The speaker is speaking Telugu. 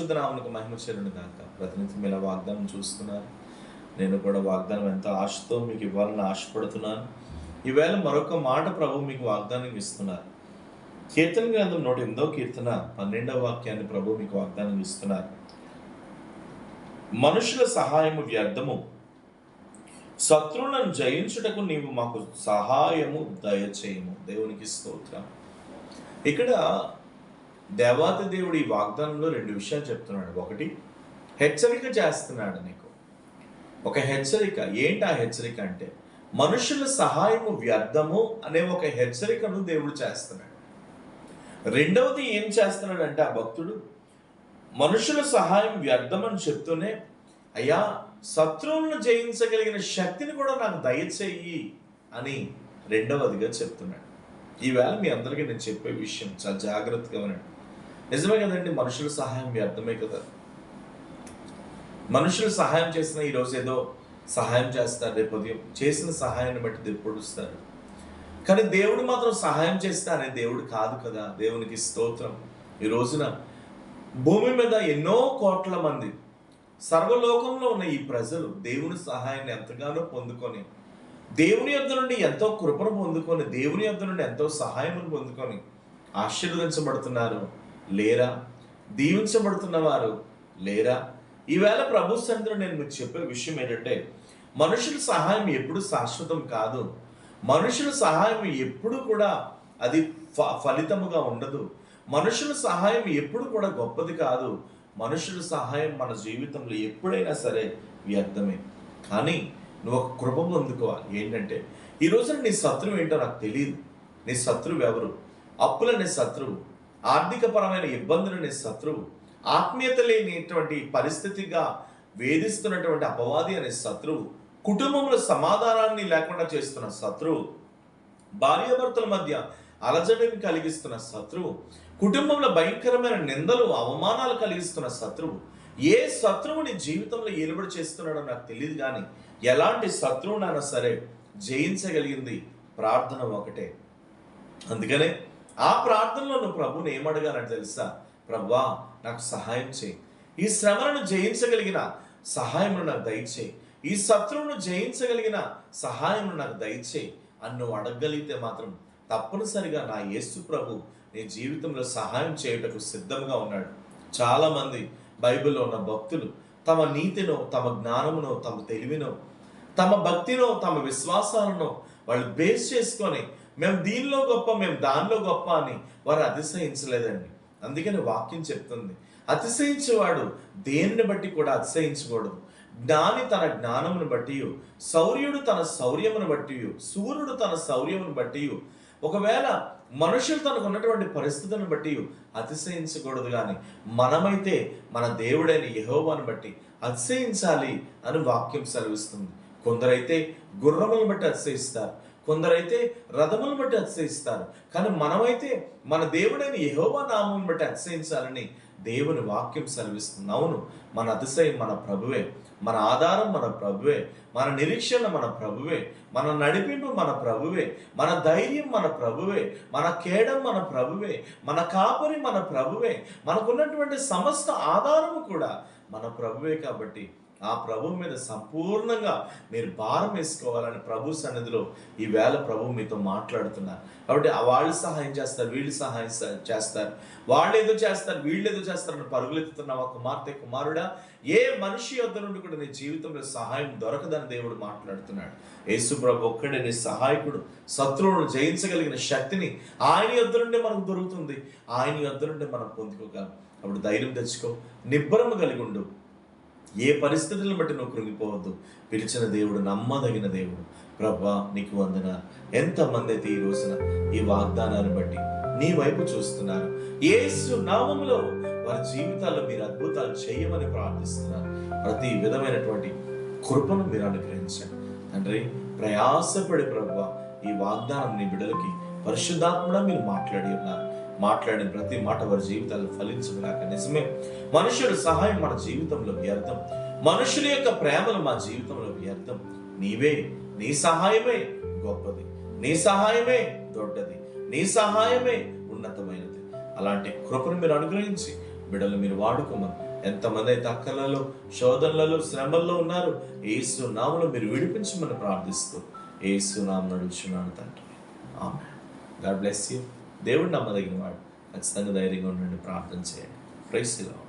నామకు మహిమ చెల్లును కాక ప్రతినిత్యం ఇలా వాగ్దానం చూస్తున్నారు నేను కూడా వాగ్దానం ఎంతో ఆశతో మీకు ఇవ్వాలని ఆశపడుతున్నాను. ఈవేళ మరొక మాట ప్రభు మీకు వాగ్దానం ఇస్తున్నారు. కీర్తన గ్రంథం నూట ఎనిమిదో కీర్తన పన్నెండవ వాక్యాన్ని ప్రభు మీకు వాగ్దానం ఇస్తున్నారు. మనుషుల సహాయము వ్యర్థము. శత్రువులను జయించుటకు నీవు మాకు సహాయము దయచేయము. దేవునికి స్తోత్రం. ఇక్కడ దేవాతి దేవుడు ఈ వాగ్దానంలో రెండు విషయాలు చెప్తున్నాడు. ఒకటి హెచ్చరిక చేస్తున్నాడు నీకు. ఒక హెచ్చరిక. ఏంటి ఆ హెచ్చరిక అంటే మనుషుల సహాయము వ్యర్థము అనే ఒక హెచ్చరికను దేవుడు చేస్తున్నాడు. రెండవది ఏం చేస్తున్నాడంటే ఆ భక్తుడు మనుషుల సహాయం వ్యర్థమని చెప్తూనే అయ్యా శత్రువులను జయించగలిగిన శక్తిని కూడా నాకు దయచేయి అని రెండవదిగా చెప్తున్నాడు. ఈవేళ మీ అందరికీ నేను చెప్పే విషయం చాలా జాగ్రత్తగా వినండి. నిజమే కదండి మనుషుల సహాయం వ్యర్థమే కదా. మనుషులు సహాయం చేసిన ఈరోజు ఏదో సహాయం చేస్తారు రేపు ఉదయం. చేసిన సహాయాన్ని బట్టి దేవుడు కానీ దేవుడు మాత్రం సహాయం చేస్తే అనే దేవుడు కాదు కదా. దేవునికి స్తోత్రం. ఈ రోజున భూమి మీద ఎన్నో కోట్ల మంది సర్వలోకంలో ఉన్న ఈ ప్రజలు దేవుని సహాయాన్ని ఎంతగానో పొందుకొని దేవుని యొద్ నుండి ఎంతో కృపను పొందుకొని దేవుని యొద్ నుండి ఎంతో సహాయం పొందుకొని ఆశీర్వదించబడుతున్నారు. లేరా? దీవించబడుతున్న వారు లేరా? ఈవేళ ప్రభు సంద్ర నేను మీకు చెప్పే విషయం ఏంటంటే మనుషుల సహాయం ఎప్పుడు శాశ్వతం కాదు. మనుషుల సహాయం ఎప్పుడు కూడా అది ఫ ఫలితముగా ఉండదు. మనుషుల సహాయం ఎప్పుడు కూడా గొప్పది కాదు. మనుషుల సహాయం మన జీవితంలో ఎప్పుడైనా సరే వ్యర్థమే. కానీ నువ్వు ఒక కృప పొందుకోవాలి. ఏంటంటే ఈరోజు నీ శత్రువు ఏంటో నాకు తెలియదు నీ శత్రువు ఎవరు? అప్పులనే శత్రువు. ఆర్థికపరమైన ఇబ్బందులనే శత్రువు ఆత్మీయత లేనిటువంటి పరిస్థితిగా వేధిస్తున్నటువంటి అపవాది అనే శత్రువు కుటుంబంలో సమాధానాన్ని లేకుండా చేస్తున్న శత్రువు భార్యాభర్తల మధ్య అలజడిని కలిగిస్తున్న శత్రువు కుటుంబంలో భయంకరమైన నిందలు అవమానాలు కలిగిస్తున్న శత్రువు ఏ శత్రువుని జీవితంలో ఏలుబడి చేస్తున్నాడో నాకు తెలియదు కానీ ఎలాంటి శత్రువునైనా సరే జయించగలిగింది ప్రార్థన ఒకటే. అందుకనే ఆ ప్రార్థనలో నువ్వు ప్రభుని ఏమడగాలని తెలుసా? ప్రభువా నాకు సహాయం చేయి. ఈ శ్రమలను జయించగలిగిన సహాయమును నాకు దయచేయి. ఈ శత్రువును జయించగలిగిన సహాయమును నాకు దయచేయి. అని నువ్వు అడగగలిగితే మాత్రం తప్పనిసరిగా నా యేసు ప్రభు నీ జీవితంలో సహాయం చేయుటకు సిద్ధంగా ఉన్నాడు. చాలామంది బైబిల్లో ఉన్న భక్తులు తమ నీతినో తమ జ్ఞానమునో తమ తెలివినో తమ భక్తిలో తమ విశ్వాసాలను వాళ్ళు బేస్ చేసుకొని మేము దీనిలో గొప్ప మేము దానిలో గొప్ప అని వారు అతిశయించలేదండి. అందుకని వాక్యం చెప్తుంది. అతిశయించేవాడు దేనిని బట్టి కూడా అతిశయించకూడదు. జ్ఞాని తన జ్ఞానమును బట్టి శౌర్యుడు తన శౌర్యమును బట్టి సూర్యుడు తన శౌర్యమును బట్టి ఒకవేళ మనుషులు తనకు ఉన్నటువంటి పరిస్థితులను బట్టి అతిశయించకూడదు కానీ మనమైతే మన దేవుడైన యహోవాను బట్టి అతిశయించాలి అని వాక్యం సెలవిస్తుంది. కొందరైతే గుర్రములను బట్టి అతిశయిస్తారు. కొందరైతే రథములను బట్టి అతిశయిస్తారు. కానీ మనమైతే మన దేవుడైన యహోవా నామం బట్టి అతిశయించాలని దేవుని వాక్యం సెలవిస్తుంది అవును మన అతిశయం మన ప్రభువే. మన ఆధారం మన ప్రభువే. మన నిరీక్షణ మన ప్రభువే. మన నడిపింపు మన ప్రభువే. మన ధైర్యం మన ప్రభువే. మన కేడం మన ప్రభువే. మన కాపరి మన ప్రభువే. మనకున్నటువంటి సమస్త ఆధారము కూడా మన ప్రభువే కాబట్టి ఆ ప్రభు మీద సంపూర్ణంగా మీరు భారం వేసుకోవాలని ప్రభు సన్నిధిలో ఈ వేళ ప్రభు మీతో మాట్లాడుతున్నారు. కాబట్టి ఆ వాళ్ళు సహాయం చేస్తారు వీళ్ళు సహాయం చేస్తారు. వాళ్ళు ఏదో చేస్తారు వీళ్ళు ఏదో చేస్తారని పరుగులెత్తుతున్న ఒక కుమార్తె కుమారుడా ఏ మనిషి యొద్ద నుండి కూడా నీ జీవితంలో సహాయం దొరకదని దేవుడు మాట్లాడుతున్నాడు. యేసు ప్రభు ఒక్కడే నీ సహాయకుడు శత్రువును జయించగలిగిన శక్తిని ఆయన యొద్ద నుండి మనకు దొరుకుతుంది. ఆయన యొద్ద నుండి మనం పొందుకోగలం. అప్పుడు ధైర్యం తెచ్చుకో నిబ్బరము కలిగి ఉండు. ఏ పరిస్థితులను బట్టి నువ్వు కృంగిపోవద్దు? పిలిచిన దేవుడు నమ్మదగిన దేవుడు. ప్రభా నీకు వందన. ఎంతమంది అయితే ఈ రోజున ఈ వాగ్దానాన్ని బట్టి నీ వైపు చూస్తున్నారు? ఏసు నామములో వారి జీవితాల్లో మీరు అద్భుతాలు చేయమని ప్రార్థిస్తున్నారు. ప్రతి విధమైనటువంటి కృపను మీరు అనుగ్రహించండి. తండ్రి ప్రయాసపడి ప్రభు ఈ వాగ్దానం నీ బిడ్డలకి పరిశుద్ధాత్మడా మీరు మాట్లాడి ఉన్నారు. మాట్లాడిన ప్రతి మాట వారి జీవితాలు ఫలించబడాక నిజమే. మనుషుల సహాయం మన జీవితంలో వ్యర్థం. మనుషుల యొక్క ప్రేమలు మా జీవితంలో వ్యర్థం. నీవే నీ సహాయమే గొప్పది. నీ సహాయమే దొడ్డది. నీ సహాయమే ఉన్నతమైనది. అలాంటి కృపను మీరు అనుగ్రహించి బిడ్డలు మీరు వాడుకోమని ఎంతమంది అయితే అక్కలలో శోధనలలో శ్రమల్లో ఉన్నారు ఏసు నామలో మీరు విడిపించమని ప్రార్థిస్తూ ఏసు నామం నడుచున్నాను తండ్రి. ఆమె గాడ్ బ్లెస్ యూ. దేవుడు నమ్మదగిన వాడు ఖచ్చితంగా ధైర్యంగా ఉండండి ప్రార్థన చేయండి. Price lord